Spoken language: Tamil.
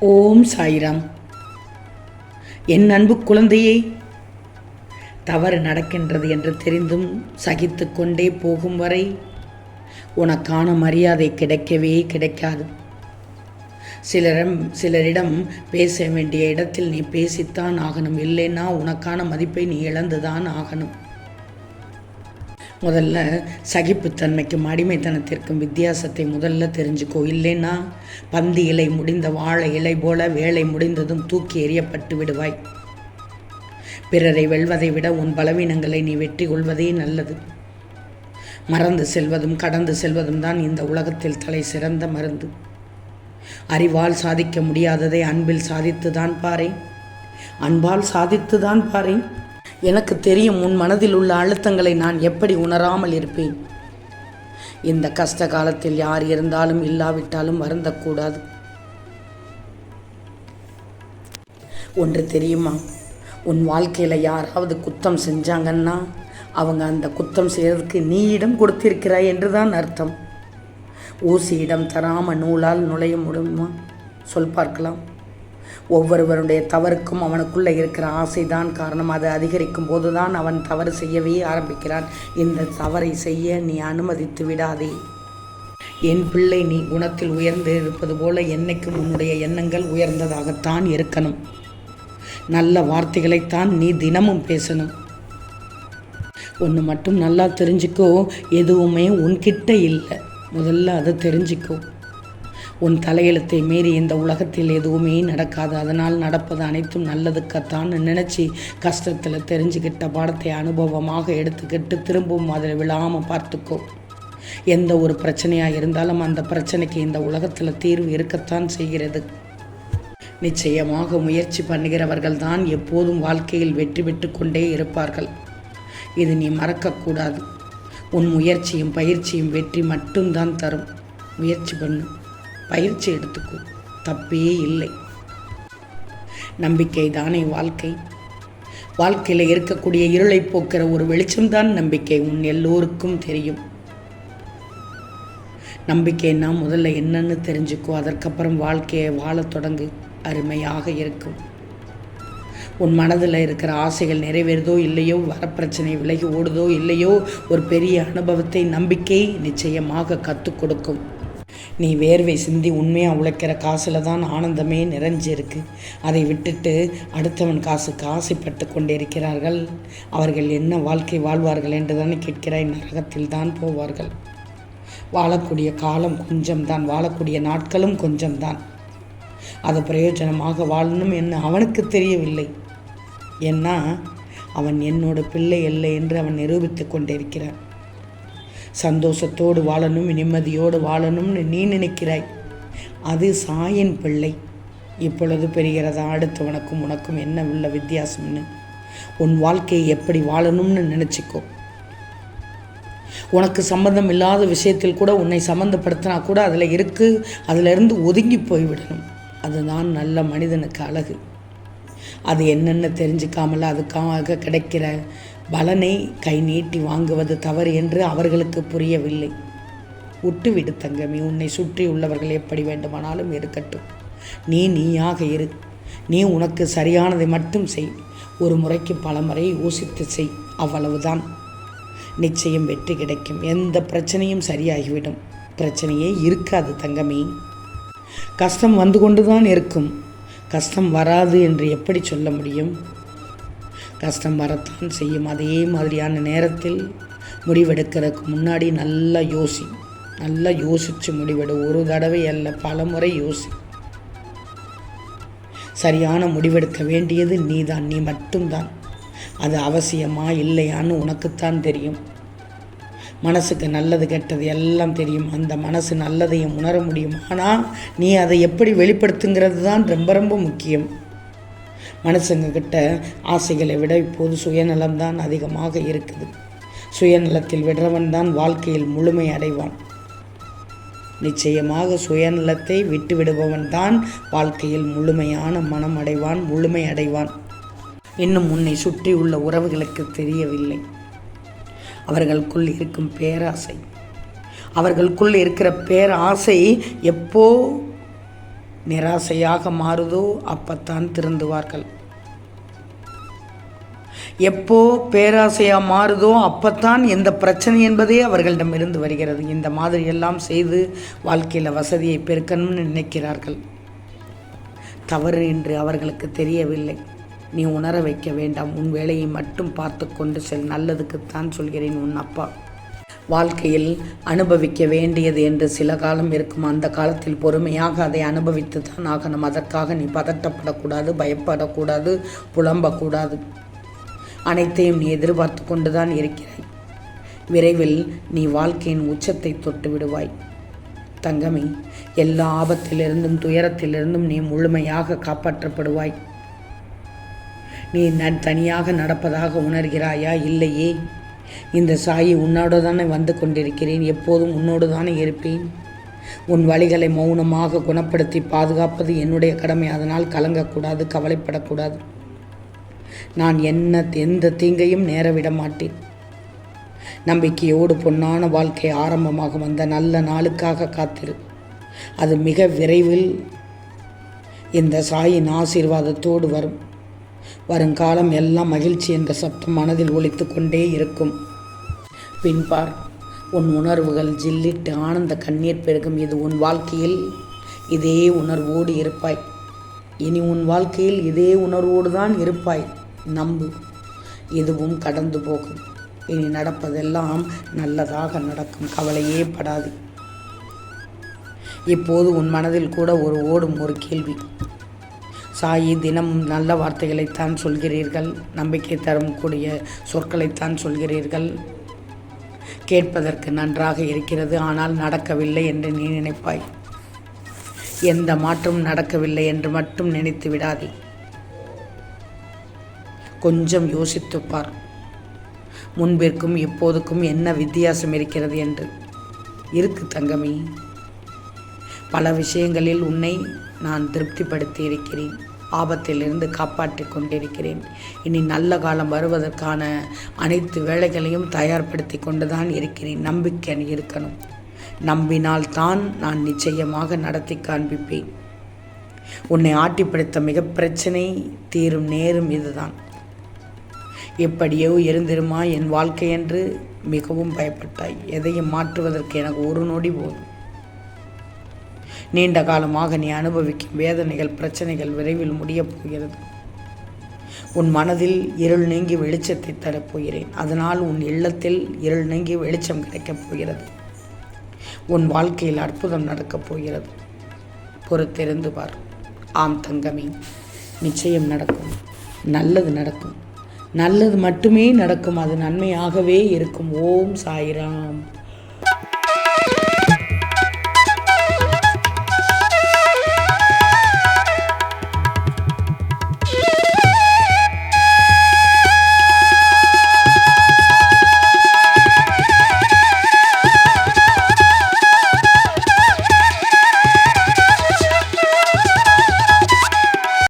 ஓம் சாய்ராம். என் அன்பு குழந்தையே தவறு நடக்கின்றது என்று தெரிந்தும் சகித்து கொண்டே போகும் வரை உனக்கான மரியாதை கிடைக்கவே கிடைக்காது. சிலரம் சிலரிடம் பேச வேண்டிய இடத்தில் நீ பேசித்தான் ஆகணும். இல்லைன்னா உனக்கான மதிப்பை நீ இழந்துதான் ஆகணும். முதல்ல சகிப்புத்தன்மைக்கும் அடிமைத்தனத்திற்கும் வித்தியாசத்தை முதல்ல தெரிஞ்சுக்கோ இல்லைன்னா பந்தி இலை முடிந்த வாழை இலை போல வேலை முடிந்ததும் தூக்கி எறியப்பட்டு விடுவாய். பிறரை வெல்வதை விட உன் பலவீனங்களை நீ வெற்றி கொள்வதே நல்லது. மறந்து செல்வதும் கடந்து செல்வதும் தான் இந்த உலகத்தில் தலை சிறந்த மருந்து. அறிவால் சாதிக்க முடியாததை அன்பில் சாதித்துதான் பாரேன். அன்பால் சாதித்துதான் பாரேன். எனக்கு தெரியும் உன் மனதில் உள்ள அழுத்தங்களை நான் எப்படி உணராமல் இருப்பேன். இந்த கஷ்ட காலத்தில் யார் இருந்தாலும் இல்லாவிட்டாலும் வருந்தக்கூடாது. ஒன்று தெரியுமா? உன் வாழ்க்கையில் யாராவது குத்தம் செஞ்சாங்கன்னா அவங்க அந்த குத்தம் செய்கிறதுக்கு நீ இடம் கொடுத்திருக்கிறாய் என்று தான் அர்த்தம் ஊசியிடம் தராமல் நூலால் நுழைய முடியுமா? சொல் பார்க்கலாம். ஒவ்வொருவருடைய தவறுக்கும் அவனுக்குள்ளே இருக்கிற ஆசைதான் காரணம். அது அதிகரிக்கும் போது தான் அவன் தவறு செய்யவே ஆரம்பிக்கிறான். இந்த தவறை செய்ய நீ அனுமதித்து விடாதே. என் பிள்ளை நீ குணத்தில் உயர்ந்து இருப்பது போல என்னைக்கும் உன்னுடைய எண்ணங்கள் உயர்ந்ததாகத்தான் இருக்கணும். நல்ல வார்த்தைகளைத்தான் நீ தினமும் பேசணும். ஒன்று மட்டும் நல்லா தெரிஞ்சுக்கோ. எதுவுமே உன்கிட்ட இல்லை. முதல்ல அதை தெரிஞ்சுக்கோ. உன் தலையெழுத்தை மீறி இந்த உலகத்தில் எதுவுமே நடக்காது. அதனால் நடப்பது அனைத்தும் நல்லதுக்கத்தான் நினச்சி கஷ்டத்தில் தெரிஞ்சுக்கிட்ட பாடத்தை அனுபவமாக எடுத்துக்கிட்டு திரும்பவும் அதில் விழாமல் பார்த்துக்கோ. எந்த ஒரு பிரச்சனையாக இருந்தாலும் அந்த பிரச்சனைக்கு இந்த உலகத்தில் தீர்வு இருக்கத்தான் செய்கிறது. நிச்சயமாக முயற்சி பண்ணுகிறவர்கள் தான் எப்போதும் வாழ்க்கையில் வெற்றி பெற்று கொண்டே இருப்பார்கள். இது நீ மறக்கக்கூடாது உன் முயற்சியும் பயிற்சியும் வெற்றி மட்டும்தான் தரும். முயற்சி பண்ணு. பயிற்சி எடுத்துக்கோ. தப்பே இல்லை. நம்பிக்கை தானே வாழ்க்கை. வாழ்க்கையில் இருக்கக்கூடிய இருளை போக்கிற ஒரு வெளிச்சம்தான் நம்பிக்கை. உன் எல்லோருக்கும் தெரியும். நம்பிக்கைன்னா முதல்ல என்னன்னு தெரிஞ்சுக்கோ. அதற்கப்புறம் வாழ்க்கையை வாழத் தொடங்கு. அருமையாக இருக்கும். உன் மனதில் இருக்கிற ஆசைகள் நிறைவேறுதோ இல்லையோ வரப்பிரச்சனை விலகி ஓடுதோ இல்லையோ ஒரு பெரிய அனுபவத்தை நம்பிக்கை நிச்சயமாக கற்றுக் கொடுக்கும். நீ வேர்வை சிந்தி உண்மையாக உழைக்கிற காசில் தான் ஆனந்தமே நிறைஞ்சிருக்கு. அதை விட்டுட்டு அடுத்தவன் காசுக்கு ஆசைப்பட்டு கொண்டிருக்கிறார்கள். அவர்கள் என்ன வாழ்க்கை வாழ்வார்கள் என்று தானே கேட்கிறாய். நரகத்தில் தான் போவார்கள். வாழக்கூடிய காலம் கொஞ்சம்தான். வாழக்கூடிய நாட்களும் கொஞ்சம்தான். அது பிரயோஜனமாக வாழணும் என்று அவனுக்கு தெரியவில்லை. ஏன்னா அவன் என்னோட பிள்ளை இல்லை என்று அவன் நிரூபித்து கொண்டிருக்கிறான். சந்தோஷத்தோடு வாழணும் நிம்மதியோடு வாழணும்னு நீ நினைக்கிறாய். அது சாயன் பிள்ளை. இப்பொழுது பெறுகிறதா? அடுத்தவனுக்கும் உனக்கும் என்ன உள்ள வித்தியாசம்னு? உன் வாழ்க்கையை எப்படி வாழணும்னு நினச்சிக்கோ. உனக்கு சம்பந்தம் இல்லாத விஷயத்தில் கூட உன்னை சம்மந்தப்படுத்தினா கூட அதில் இருக்கு அதிலிருந்து ஒதுங்கி போய்விடணும். அதுதான் நல்ல மனிதனுக்கு அழகு. அது என்னென்னு தெரிஞ்சுக்காமல் அதுக்காக கிடைக்கிற பலனை கை நீட்டி வாங்குவது தவறு என்று அவர்களுக்கு புரியவில்லை. விட்டுவிடு தங்கமி உன்னை சுற்றி உள்ளவர்கள் எப்படி வேண்டுமானாலும் இருக்கட்டும். நீ நீயாக இரு. நீ உனக்கு சரியானதை மட்டும் செய். ஒரு முறைக்கு பல முறை யோசித்து செய். அவ்வளவுதான். நிச்சயம் வெற்றி கிடைக்கும். எந்த பிரச்சனையும் சரியாகிவிடும். பிரச்சனையே இருக்காது தங்கமி. கஷ்டம் வந்து கொண்டுதான் இருக்கும். கஷ்டம் வராது என்று எப்படி சொல்ல முடியும்? கஷ்டம் வரத்தான் செய்யும். அதே மாதிரியான நேரத்தில் முடிவெடுக்கிறதுக்கு முன்னாடி நல்லா யோசி. நல்லா யோசித்து முடிவெடு. ஒரு தடவை அல்ல பல முறை யோசி. சரியான முடிவெடுக்க வேண்டியது நீ தான் நீ மட்டும்தான். அது அவசியமா இல்லையான்னு உனக்குத்தான் தெரியும். மனசுக்கு நல்லது கெட்டது எல்லாம் தெரியும். அந்த மனசு நல்லதையும் உணர முடியும். ஆனால் நீ அதை எப்படி வெளிப்படுத்துங்கிறது தான் ரொம்ப ரொம்ப முக்கியம். மனுஷங்கக்கிட்ட ஆசைகளை விட இப்போது சுயநலம்தான் அதிகமாக இருக்குது. சுயநலத்தில் விடுறவன் தான் வாழ்க்கையில் முழுமை அடைவான். நிச்சயமாக சுயநலத்தை விட்டு விடுபவன் தான் வாழ்க்கையில் முழுமையான மனம் அடைவான் முழுமை அடைவான். இன்னும் உன்னை சுற்றி உள்ள உறவுகளுக்கு தெரியவில்லை. அவர்களுக்குள் இருக்கும் பேராசை. அவர்களுக்குள் இருக்கிற பேராசை எப்போ நிராசையாக மாறுதோ அப்பத்தான் திருந்துவார்கள். எப்போ பேராசையாக மாறுதோ அப்பத்தான் எந்த பிரச்சனை என்பதே அவர்களிடமிருந்து வருகிறது. இந்த மாதிரி எல்லாம் செய்து வாழ்க்கையில் வசதியை பெருக்கணும்னு நினைக்கிறார்கள். தவறு என்று அவர்களுக்கு தெரியவில்லை. நீ உணர வைக்க வேண்டாம். உன் வேலையை மட்டும் பார்த்து கொண்டு செல். நல்லதுக்குத்தான் சொல்கிறேன் உன் அப்பா. வாழ்க்கையில் அனுபவிக்க வேண்டியது என்று சில காலம் இருக்கும். அந்த காலத்தில் பொறுமையாக அதை அனுபவித்து தான் ஆகணும். அதற்காக நீ பதட்டப்படக்கூடாது பயப்படக்கூடாது புலம்பக்கூடாது. அனைத்தையும் நீ எதிர்பார்த்து கொண்டுதான் இருக்கிறாய். விரைவில் நீ வாழ்க்கையின் உச்சத்தை தொட்டு விடுவாய். தங்கமே எல்லா ஆபத்திலிருந்தும் துயரத்திலிருந்தும் நீ முழுமையாக காப்பாற்றப்படுவாய். நீ ந தனியாக நடப்பதாக உணர்கிறாயா இல்லையே? இந்த சாயி உன்னோடு தானே வந்து கொண்டிருக்கிறேன் எப்போதும் உன்னோடு தானே இருப்பேன். உன் வழிகளை மௌனமாக குணப்படுத்தி பாதுகாப்பது என்னுடைய கடமை அதனால் கலங்கக்கூடாது கவலைப்படக்கூடாது. நான் என்ன எந்த தீங்கையும் நேரவிட மாட்டேன். நம்பிக்கையோடு பொன்னான வாழ்க்கை ஆரம்பமாக வந்த நல்ல நாளுக்காக காத்திரு. அது மிக விரைவில் இந்த சாயின் ஆசீர்வாதத்தோடு வரும். வருங்காலம் எல்லாம் மகிழ்ச்சி என்ற சப்தம் மனதில் ஒழித்து கொண்டே இருக்கும். பின்பார் உன் உணர்வுகள் ஜில்லிட்டு ஆனந்த கண்ணீர் பெருகும். இது உன் வாழ்க்கையில் இதே உணர்வோடு இருப்பாய். இனி உன் வாழ்க்கையில் இதே உணர்வோடு தான் இருப்பாய். நம்பு இதுவும் கடந்து போகும். இனி நடப்பதெல்லாம் நல்லதாக நடக்கும். கவலையே படாது. இப்போது உன் மனதில் கூட ஒரு ஓடும் ஒரு கேள்வி. சாயி தினமும் நல்ல வார்த்தைகளைத்தான் சொல்கிறீர்கள் நம்பிக்கை தரும் கூடிய சொற்களைத்தான் சொல்கிறீர்கள். கேட்பதற்கு நன்றாக இருக்கிறது ஆனால் நடக்கவில்லை என்று நீ நினைப்பாய். எந்த மாற்றமும் நடக்கவில்லை என்று மட்டும் நினைத்து விடாதே. கொஞ்சம் யோசித்துப் பார். முன்பிற்கும் இப்போதுக்கும் என்ன வித்தியாசம் இருக்கிறது என்று. இருக்கு தங்கமே. பல விஷயங்களில் உன்னை நான் திருப்திப்படுத்தி இருக்கிறேன் ஆபத்திலிருந்து காப்பாற்றி கொண்டிருக்கிறேன். இனி நல்ல காலம் வருவதற்கான அனைத்து வேலைகளையும் தயார்படுத்தி கொண்டு தான் இருக்கிறேன். நம்பிக்கை இருக்கணும். நம்பினால் தான் நான் நிச்சயமாக நடத்தி காண்பிப்பேன். உன்னை ஆட்டிப்படுத்த மிக பிரச்சனை தீரும் நேரும் இதுதான். எப்படியோ இருந்திருமா என் வாழ்க்கை என்று மிகவும் பயப்பட்டாய். எதையும் மாற்றுவதற்கு எனக்கு ஒரு நொடி போதும். நீண்ட காலமாக நீ அனுபவிக்கும் வேதனைகள் பிரச்சனைகள் விரைவில் முடியப் போகிறது. உன் மனதில் இருள் நீங்கி வெளிச்சத்தை தரப்போகிறேன் அதனால் உன் இல்லத்தில் இருள் நீங்கி வெளிச்சம் கிடைக்கப் போகிறது. உன் வாழ்க்கையில் அற்புதம் நடக்கப் போகிறது. பொறுத்திருந்து பார். ஆம் தங்கமே நிச்சயம் நடக்கும். நல்லது நடக்கும். நல்லது மட்டுமே நடக்கும். அது நன்மையாகவே இருக்கும். ஓம் சாய்ராம்.